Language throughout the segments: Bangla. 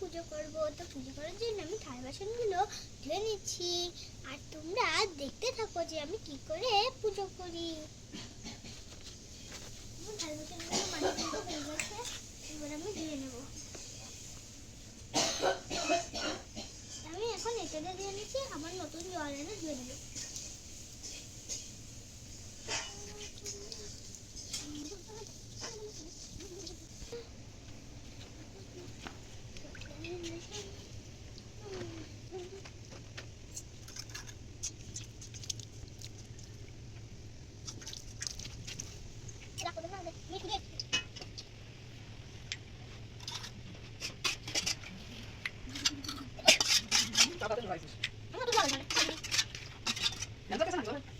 পুজো করব, তো পুজো করার জন্য আমি থাল বাসনগুলো ধুয়ে নিচ্ছি। আর তোমরা দেখতে থাকো যে আমি কি করে পুজো করি। থাল বাসনগুলো এবার আমি ধুয়ে নেব আমি এখন এটাতে ধুয়ে নিচ্ছি আমার নতুন জল এনে ধুয়ে নেব হুম চলো আমি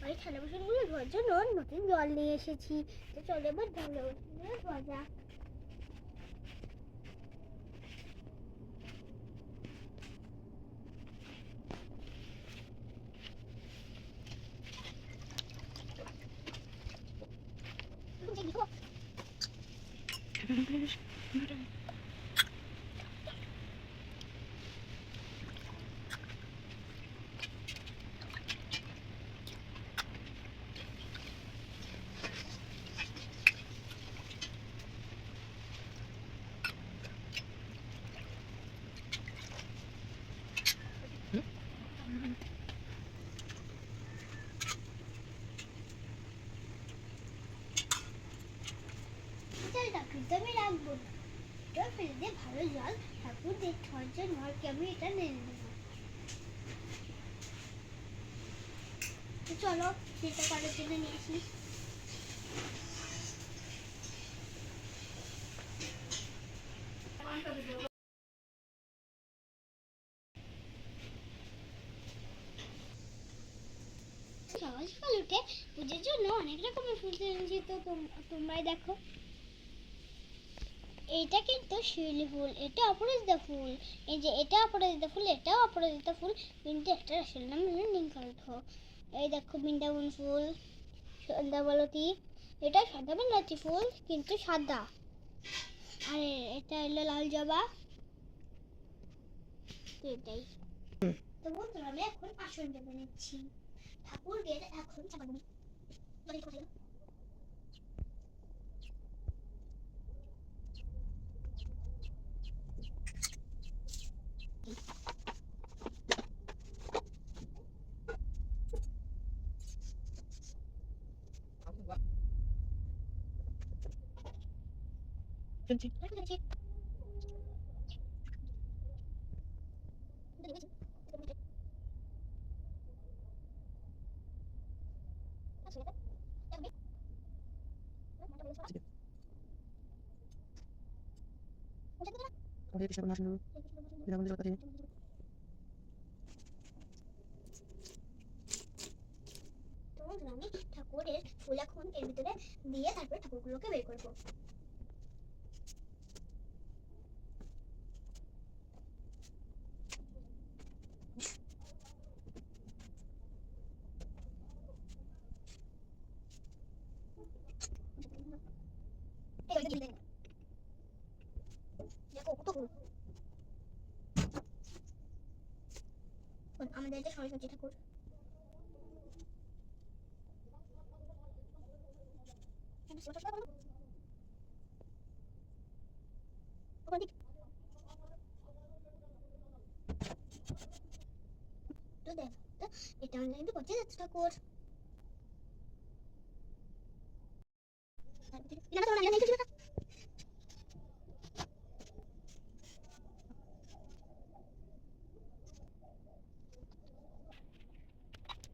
ওই থালা বাসনগুলো ধোয়ার জন্য নতুন জল নিয়ে এসেছি তো চলো এবার ভালো ধোয়া যাক জলটা কিন্তু আমি রাখব এটা ফেলে দিয়ে ভালো জল। ঠাকুর দিয়ে কি আমি এটা নেব? চলো সেটা করার জন্য নিয়ে আসি। সকাল সকাল উঠে, পুজোর জন্য অনেক রকমের ফুল তো তোমরাই দেখো। এইটা কিন্তু শিউলি ফুল এটা অপরাজিতা ফুল। এই যে এটা অপরাজিতা ফুল এটাও অপরাজিতা ফুল কিন্তু একটা আসল নাম হলো নীলকণ্ঠ এই দেখো বৃন্দাবন ফুল সন্ধ্যাবলতি এটা সন্ধ্যাবলতি ফুল কিন্তু সাদা। আর এটা হলো লাল জবা। এটাই। তো বন্ধুরা আমি এখন আসন বেঁধে নিচ্ছি। ঠাকুর ঠাকুরকে এখন চাপা দেবো মানে কোথায় গেল? শুনছি কোথায় গেছে? কোথায় গেছে? কোথায় গেছে? আসলে এটা? যাবে? না, মাথা বলেছে না? কোথায় গেছে? হরে কৃষ্ণ করুণা সিন্ধু জগৎপতে তো ঠাকুরের ফুল এখন এর ভিতরে দিয়ে তারপরে ঠাকুরগুলোকে বের করব এই ওইটা দিয়ে দেন। দেখো কত ফুল আমাদের এটা সরস্বতী ঠাকুর তো দেখ তো এটা অনলাইনে পৌঁছে যাচ্ছে ঠাকুর না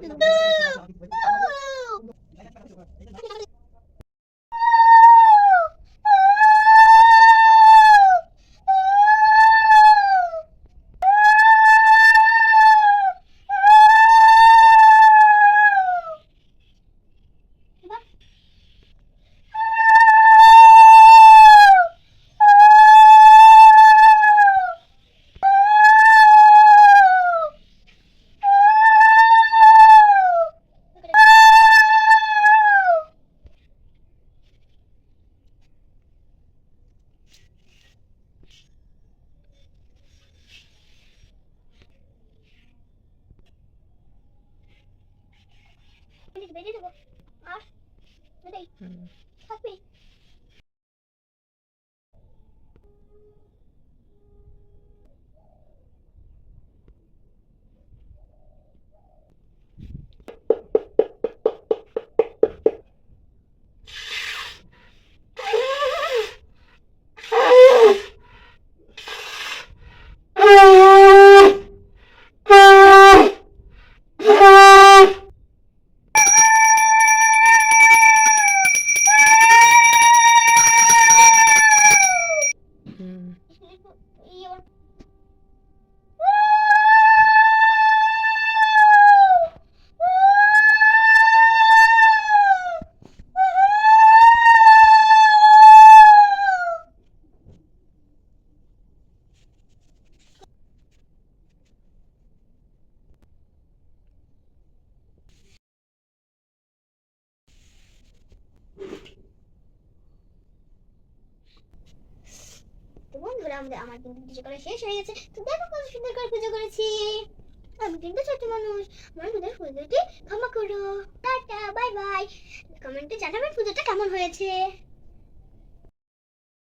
Hello! বেরিয়ে দেবো আর এটাই এই বন্ধুরা আমাদের, আমার কিন্তু পুজো করা শেষ হয়ে গেছে। তো দেখো কত সুন্দর করে পুজো করেছি। আমি কিন্তু ছোট মানুষ। আমার পুজোর পুজোটি ক্ষমা করো। Tata, bye bye. কমেন্টে জানাবেন পুজোটা কেমন হয়েছে।